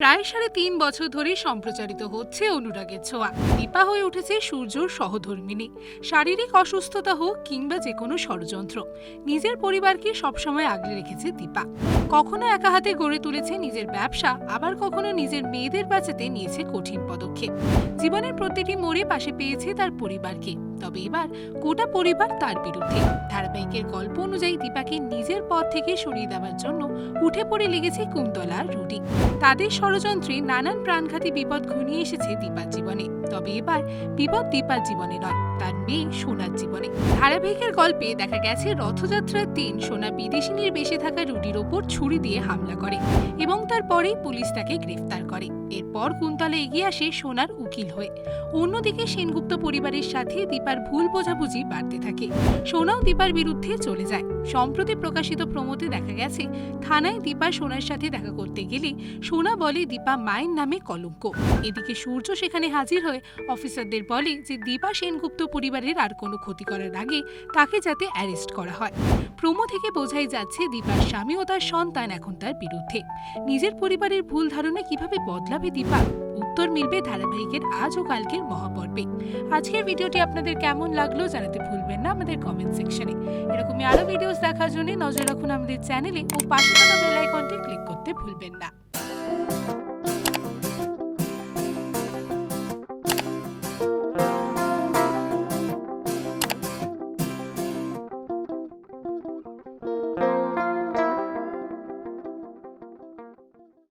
প্রায় সাড়ে তিন বছর ধরে সম্প্রচারিত হচ্ছে অনুরাগের ছোঁয়া। দীপা হয়ে উঠেছে সূর্যর সহধর্মিনী। শারীরিক অসুস্থতা হোক কিংবা যে কোনো ষড়যন্ত্র, নিজের পরিবারকে সবসময় আগলে রেখেছে দীপা। কখনো একা হাতে গড়ে তুলেছে নিজের ব্যবসা, আবার কখনো নিজের মেয়েদের বাঁচাতে নিয়েছে কঠিন পদক্ষেপ। জীবনের প্রতিটি মোড়ে পাশে পেয়েছে তার পরিবারকে। তবে এবার গোটা পরিবার তার বিরুদ্ধে। ধারাবাহিকের গল্প অনুযায়ী দীপাকে নিজের পথ থেকে সরিয়ে দেওয়ার জন্য উঠে পড়ে লেগেছে কুন্তলা রুটি। তাদের ষড়যন্ত্রে নানান প্রাণঘাতী বিপদ ঘনিয়ে এসেছে দীপার জীবনে। তবে এবার বিপদ দীপার জীবনে নয়, তার মেয়ে সোনার জীবনে। ধারাবাহিকের গল্পে দেখা গেছে রথযাত্রার দিন সোনা বিদেশিনীর বেশে থাকা রুটির ওপর ছুরি দিয়ে হামলা করে এবং তারপরেই পুলিশ তাকে গ্রেফতার করে। এরপর কুন্তলা এগিয়ে আসে সোনার উকিল হয়ে। অন্যদিকে সেনগুপ্ত পরিবারের সাথে দীপার ভুল বোঝাবুঝি বাড়তে থাকে। সোনাও দীপার বিরুদ্ধে চলে যায়। সম্প্রতি প্রকাশিত প্রমোতে দেখা গেছে, থানায় দীপা সোনার সাথে দেখা করতে গেলে সোনা বলে দীপা মায়ের নামে কলঙ্ক। এদিকে সূর্য সেখানে হাজির হয়ে অফিসারদের বলে যে দীপা সেনগুপ্ত পরিবারের আর কোনো ক্ষতি করার আগে তাকে যাতে অ্যারেস্ট করা হয়। প্রমো থেকে বোঝাই যাচ্ছে, দীপার স্বামী ও তার সন্তান এখন তার বিরুদ্ধে। নিজের পরিবারের ভুল ধারণা কীভাবে বদলাবে দীপা, উত্তর মিলবে ধারাবাহিকের আজ ও কালকের মহাপর্বে। আজকের ভিডিওটি আপনাদের কেমন লাগল জানাতে ভুলবেন না আমাদের কমেন্ট সেকশনে এরকমই আরও ভিডিওস দেখার জন্য নজর রাখুন আমাদের চ্যানেলে ও পাশে থাকা বেল আইকনটি ক্লিক করতে ভুলবেন না।